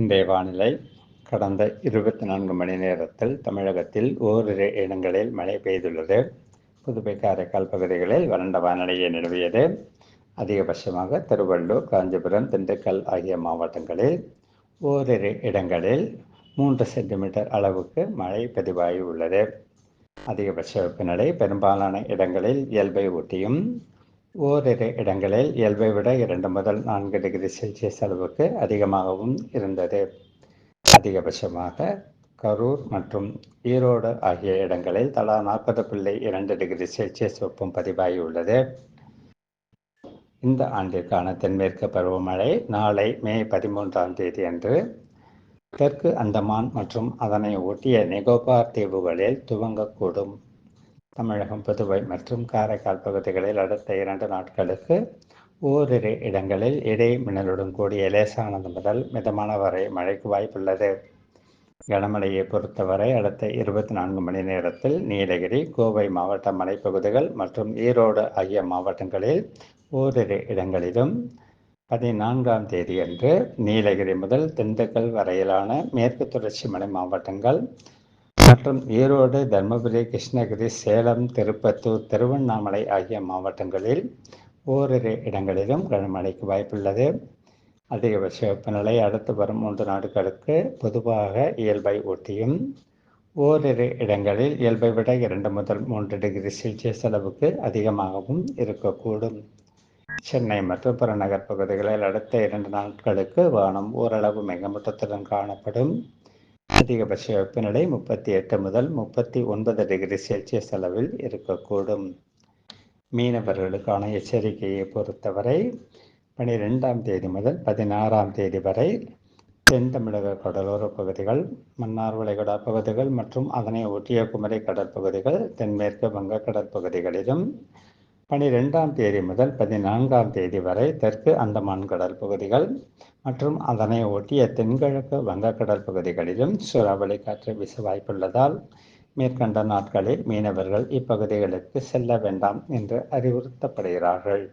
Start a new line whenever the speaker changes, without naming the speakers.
இன்றைய
வானிலை கடந்த இருபத்தி நான்கு மணி நேரத்தில் தமிழகத்தில் ஓரிரு இடங்களில் மழை பெய்துள்ளது புதுவை காரைக்கால் பகுதிகளில் வறண்ட வானிலையை நிலவியது அதிகபட்சமாக திருவள்ளூர் காஞ்சிபுரம் திண்டுக்கல் ஆகிய மாவட்டங்களில் ஓரிரு இடங்களில் மூன்று சென்டிமீட்டர் அளவுக்கு மழை பதிவாகி உள்ளது அதிகபட்ச வெப்பநிலை பெரும்பாலான இடங்களில் இயல்பை ஒட்டியும் ஓரிரு இடங்களில் இயல்பை விட இரண்டு முதல் நான்கு டிகிரி செல்சியஸ் அளவுக்கு அதிகமாகவும் இருந்தது அதிகபட்சமாக கரூர் மற்றும் ஈரோடு ஆகிய இடங்களில் தலா நாற்பது புள்ளி இரண்டு டிகிரி செல்சியஸ் வெப்பம் பதிவாகியுள்ளது இந்த ஆண்டிற்கான தென்மேற்கு பருவமழை நாளை மே பதிமூன்றாம் தேதி அன்று தெற்கு அந்தமான் மற்றும் அதனை ஒட்டிய நிகோபார் தீவுகளில் துவங்கக்கூடும் தமிழகம் புதுவை மற்றும் காரைக்கால் பகுதிகளில் அடுத்த இரண்டு நாட்களுக்கு ஓரிரு இடங்களில் இடை மின்னலுடன் கூடிய லேசானது முதல் மிதமான வரை மழைக்கு வாய்ப்புள்ளது கனமழையை பொறுத்தவரை அடுத்த இருபத்தி நான்கு மணி நேரத்தில் நீலகிரி கோவை மாவட்ட மலைப்பகுதிகள் மற்றும் ஈரோடு ஆகிய மாவட்டங்களில் ஓரிரு இடங்களிலும் பதினான்காம் தேதியன்று நீலகிரி முதல் திண்டுக்கல் வரையிலான மேற்கு தொடர்ச்சி மலை மாவட்டங்கள் மற்றும் ஈரோடு தருமபுரி கிருஷ்ணகிரி சேலம் திருப்பத்தூர் திருவண்ணாமலை ஆகிய மாவட்டங்களில் ஓரிரு இடங்களிலும் கனமழைக்கு வாய்ப்புள்ளது அதிகபட்ச வெப்பநிலை அடுத்து வரும் மூன்று நாட்களுக்கு பொதுவாக இயல்பை ஒட்டியும் ஓரிரு இடங்களில் இயல்பை விட இரண்டு முதல் மூன்று டிகிரி செல்சியஸ் அளவுக்கு அதிகமாகவும் இருக்கக்கூடும் சென்னை மற்றும் புறநகர் பகுதிகளில் அடுத்த இரண்டு நாட்களுக்கு வானம் ஓரளவு மேகமூட்டத்துடன் காணப்படும் அதிகபட்ச வெப்பநிலை முப்பத்தி எட்டு முதல் முப்பத்தி ஒன்பது டிகிரி செல்சியஸ் அளவில் இருக்கக்கூடும் மீனவர்களுக்கான எச்சரிக்கையை பொறுத்தவரை பனிரெண்டாம் தேதி முதல் பதினாறாம் தேதி வரை தென் தமிழக கடலோர பகுதிகள் மன்னார் வளைகுடா பகுதிகள் மற்றும் அதனை ஒட்டிய குமரி கடற்பகுதிகள் தென்மேற்கு வங்க கடற்பகுதிகளிலும் பனிரெண்டாம் தேதி முதல் பதினான்காம் தேதி வரை தெற்கு அந்தமான் கடல் பகுதிகள் மற்றும் அதனை ஒட்டிய தென்கிழக்கு வங்கக்கடல் பகுதிகளிலும் சூறாவளி காற்று வீச வாய்ப்புள்ளதால் மேற்கண்ட நாட்களில் மீனவர்கள் இப்பகுதிகளுக்கு செல்ல வேண்டாம் என்று அறிவுறுத்தப்படுகிறார்கள்